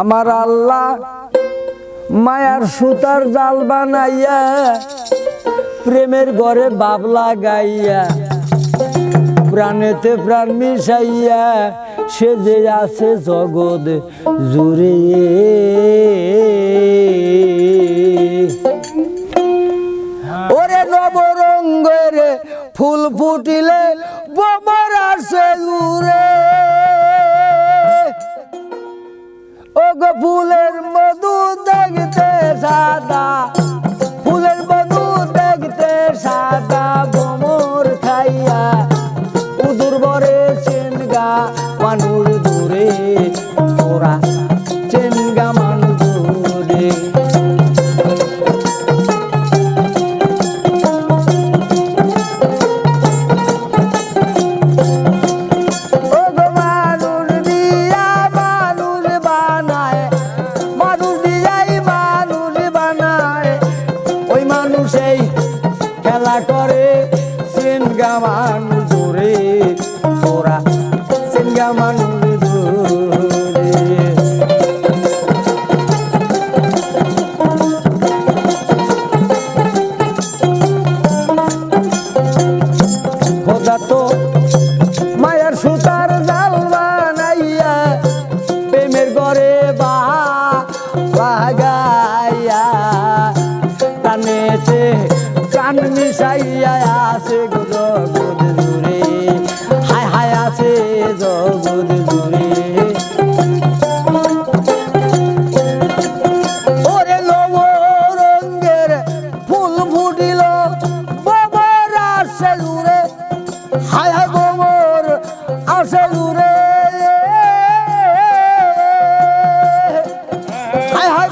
আমার আল্লাহ মায়ার সুতার জাল বানাইয়া প্রেমের ঘরে বাবলা গাইয়া প্রাণেতে প্রাণ মিশাইয়া সে যে আছে জগৎ জুড়ে। ওরে নবরঙ্গের ফুল ফুটিলে বোমর আসে উড়ে মানুষেই খেলা করে সিনগা মানুষ জোরে ওরা সিনগা মানুষ তো টানেতে কান মিশাইয়া আছে জগৎ জুড়ে। হায় হায় আছে জগৎ জুড়ে। ওরে লব রঙ্গের ফুল ফুটিল বাবার আসে জুড়ে হায় হায় গোবর জুড়ে হায় হায়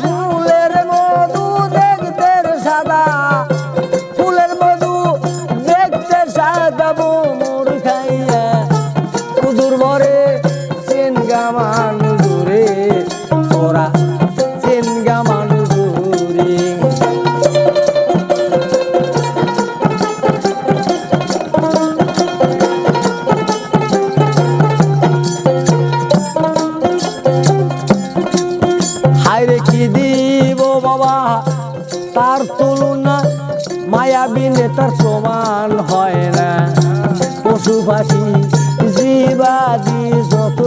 মায়াবিনে তার সমান হয় না। পশু পাখি জীবাদি যত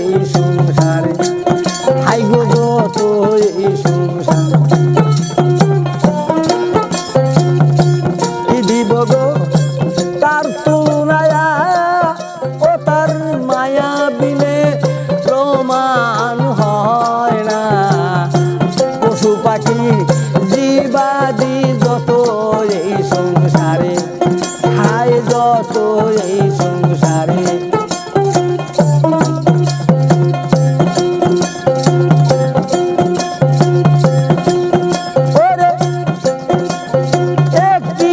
এই সংসারে, হাই গো যত এই সংসার। দিব গো তার তুলনায় ও তার মায়া বিনে সংসারে হায় যত এই সংসারে। ওরে একটি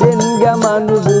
చెంగమనుడు